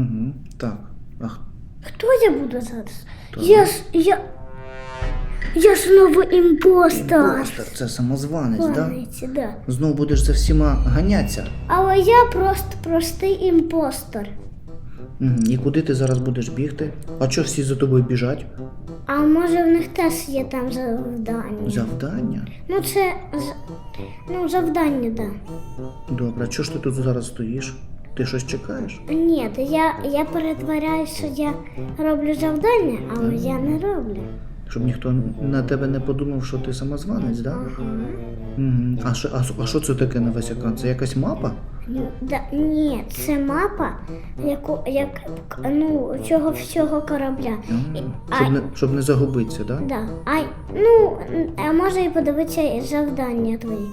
Угу. Так. Ах, Хто я буду зараз? Я ж я. Я ж новий імпостер. імпостер, це самозванець, так? Да? Да. Знову будеш за всіма ганятися. Але я просто простий імпостер. Угу. І куди ти зараз будеш бігти? А чого всі за тобою біжать? А може в них теж є там завдання? Завдання? Ну це з- ну, завдання, так. Да. Добре, а чого ж ти тут зараз стоїш? Ти щось чекаєш? Ні, то я, я перетворяю, що я роблю завдання, але я не роблю. Щоб ніхто на тебе не подумав, що ти самозванець, так? Да? Ага. А, що, а, а що це таке на весь екран? Це якась мапа? Ну, Да, ні, це мапа, яку як ну цього всього корабля. А, щоб, не, щоб не загубитися, так? Да? Да. А, ну, а може і подивитися завдання твої.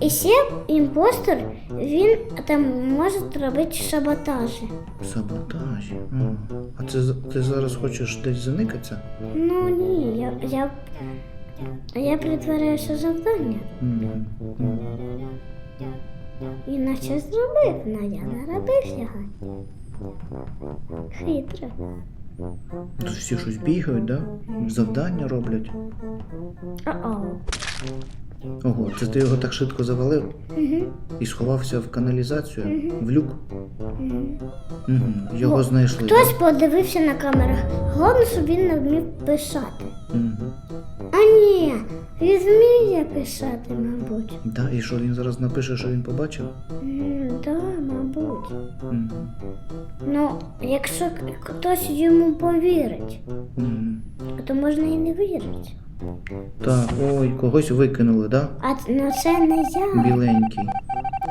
І ще імпостер, він там може робити саботажі. Саботажі. А це ти зараз хочеш десь заникатися? Ну ні, я, я, я притворяюся завдання. Мгм. Мгм. Іначе зробив, але я не робив його. Хитро. Тут всі щось бігають, да? Завдання роблять. О-о. Ого, це ти його так швидко завалив Угу. і сховався в каналізацію, в люк. Угу. Угу. Його знайшли. Хтось подивився на камерах. Головне, щоб він не вмів писати. Угу. А ні, він вміє писати, мабуть. Да, і що він зараз напише, що він побачив? М, Да, мабуть. Угу. Ну, якщо хтось йому повірить, Угу. то можна і не вірити. Так, ой, когось викинули, да? А ну це не я. Біленький.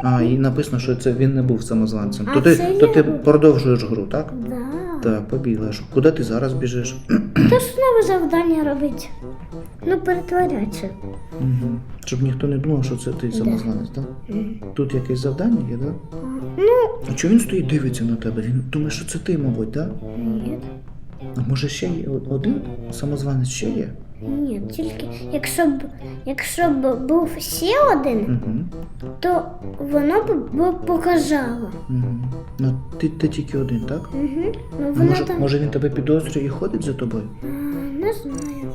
А, і написано, що це він не був самозванцем. А то ти, це то я ти був. продовжуєш гру, так? Да. Так, побігла. Куди ти зараз біжиш? То ж нове завдання робить. Ну, перетворяться. Угу. Щоб ніхто не думав, що це ти самозванець, так? Тут якесь завдання є, так? Ну, А чого він стоїть дивиться на тебе? Він думає, що це ти, мабуть, так? ні. А може ще є один самозванець ще є? Ні, тільки якщо б якщо б був ще один, Угу. то воно б б показало. Угу. Ну ти, ти тільки один, так? Угу. Ну А може, там може він тебе підозрює і ходить за тобою? а, не знаю.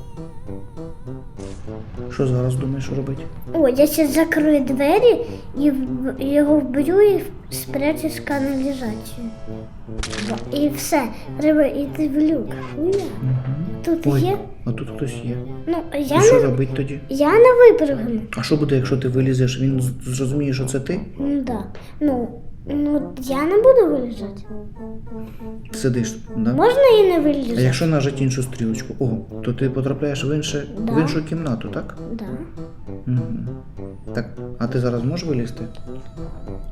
Що зараз думаєш робити? О, я зараз закрию двері і його вб'ю і спрячу з каналізацію. І все, треба йти в люк. Тут Ой, є. а тут хтось є. Ну, І що не, робить тоді? я не випрыгну. А що буде, якщо ти вилізеш, він зрозуміє, що це ти? Ну, да. ну, ну, я не буду вилізати. Сидиш, да? Можна і не А вилізати? якщо нажати іншу стрілочку, о, то ти потрапляєш в, інше, Да. в іншу кімнату, так? Да. Угу. Так, а ти зараз можеш вилізти?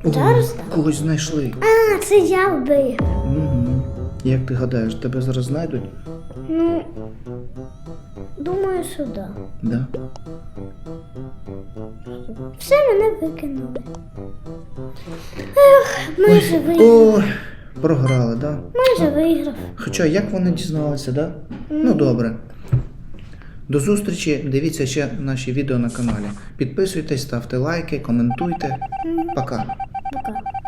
О, Зараз так. когось знайшли. А, це я вбив. Угу. Як ти гадаєш, тебе зараз знайдуть? Ну, думаю, що да. Да. Все мене викинули. Ех, майже виграв. Ой, програли, да? Майже виграв. Хоча як вони дізналися, да? Ну добре. До зустрічі. Дивіться ще наші відео на каналі. Підписуйтесь, ставте лайки, коментуйте. Пока. Пока.